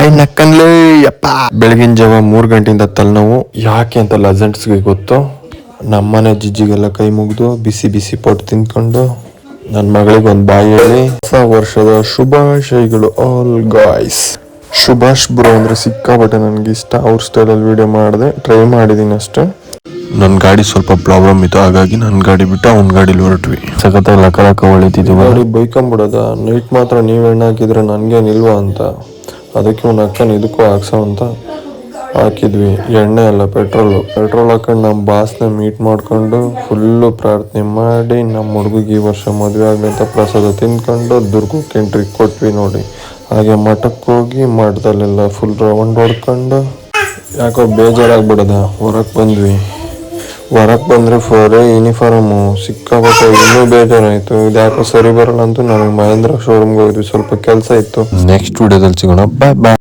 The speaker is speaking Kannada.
ಐ ನಕ್ಕನ್ಲೇ, ಯಪ್ಪ. ಬೆಳಗಿನ ಜಾವ ಮೂರು ಗಂಟೆಯಿಂದ ತಲೆನೋವು. ಯಾಕೆ ಅಂತ ಲಜೆಂಟ್ಸ್ಗೆ ಗೊತ್ತು? ನಮ್ಮನೆ ಜಿಜ್ಜಿಗೆಲ್ಲ ಕೈ ಮುಗಿದು ಬಿಸಿ ಬಿಸಿ ಪೊಟ್ಟು ತಿನ್ಕೊಂಡು ನನ್ನ ಮಗಳಿಗೆ ಒಂದು ಬಾಯಿ ಹೇಳಿ, ಹೊಸ ವರ್ಷದ ಶುಭಾಶಯಗಳು ಆಲ್ ಗಾಯ್ಸ್ ಶುಭಾಷ್ ಬ್ರೋ ಅಂದರೆ ಸಿಕ್ಕಾಪಟ್ಟೆ ನನಗೆ ಇಷ್ಟ. ಅವ್ರ ಸ್ಟೈಲಲ್ಲಿ ವಿಡಿಯೋ ಮಾಡಿದೆ. ಟ್ರೈ ಮಾಡಿದ್ದೀನಿ ಅಷ್ಟೇ. ನನ್ನ ಗಾಡಿ ಸ್ವಲ್ಪ ಪ್ರಾಬ್ಲಮ್ ಇತ್ತು. ಹಾಗಾಗಿ ನನ್ನ ಗಾಡಿ ಬಿಟ್ಟು ಅವ್ನ ಗಾಡಿಲಿ ಹೊರಟ್ವಿ. ಸಖತ್ತಾಗಿ ಲಕ ಲಕ ಹೊಳಿತಿದ್ವಿ. ಗಾಡಿ ಬೈಕೊಂಬಿಡೋದ. ನೈಟ್ ಮಾತ್ರ ನೀವು ಎಣ್ಣೆ ಹಾಕಿದ್ರೆ ನನಗೇನಿಲ್ವಾ ಅಂತ. ಅದಕ್ಕೆ ಒಂದು ಅಕ್ಕನ ಇದಕ್ಕೂ ಹಾಕ್ಸೋ ಅಂತ ಹಾಕಿದ್ವಿ. ಎಣ್ಣೆ ಅಲ್ಲ, ಪೆಟ್ರೋಲು. ಪೆಟ್ರೋಲ್ ಹಾಕೊಂಡು ನಮ್ಮ ಬಾಸ್ನ ಮೀಟ್ ಮಾಡ್ಕೊಂಡು ಫುಲ್ಲು ಪ್ರಾರ್ಥನೆ ಮಾಡಿ ನಮ್ಮ ಹುಡುಗಿಗೆ ಈ ವರ್ಷ ಮದುವೆ ಆಗಲಿ ಅಂತ ಪ್ರಸಾದ ತಿಂದ್ಕೊಂಡು ದುರ್ಗಕ್ಕೆ ಎಂಟ್ರಿ ಕೊಟ್ವಿ ನೋಡಿ. ಹಾಗೆ ಮಠಕ್ಕೆ ಹೋಗಿ ಮಠದಲ್ಲೆಲ್ಲ ಫುಲ್ ರೌಂಡ್ ಹೊಡ್ಕೊಂಡು ಯಾಕೋ ಬೇಜಾರಾಗ್ಬಿಡದ. ಹೊರಗೆ ಬಂದ್ವಿ. ಹೊರಗೆ ಬಂದರೆ ಫೋರ್ ಯೂನಿಫಾರ್ಮು ಸಿಕ್ಕಾಪಟ್ಟೆ ಇನ್ನೂ ಬೇಜಾರಾಯಿತು ಇದ್ಯಾಕೋ ಸರಿ ಬರಲ್ಲ ಅಂತೂ ನನಗೆ ಮಹೇಂದ್ರ ಶೋರೂಮ್ಗೆ ಹೋಗಿದ್ವಿ. ಸ್ವಲ್ಪ ಕೆಲಸ ಇತ್ತು. ನೆಕ್ಸ್ಟ್ ವಿಡಿಯೋದಲ್ಲಿ ಸಿಗೋಣ. ಬಾಯ್ ಬಾಯ್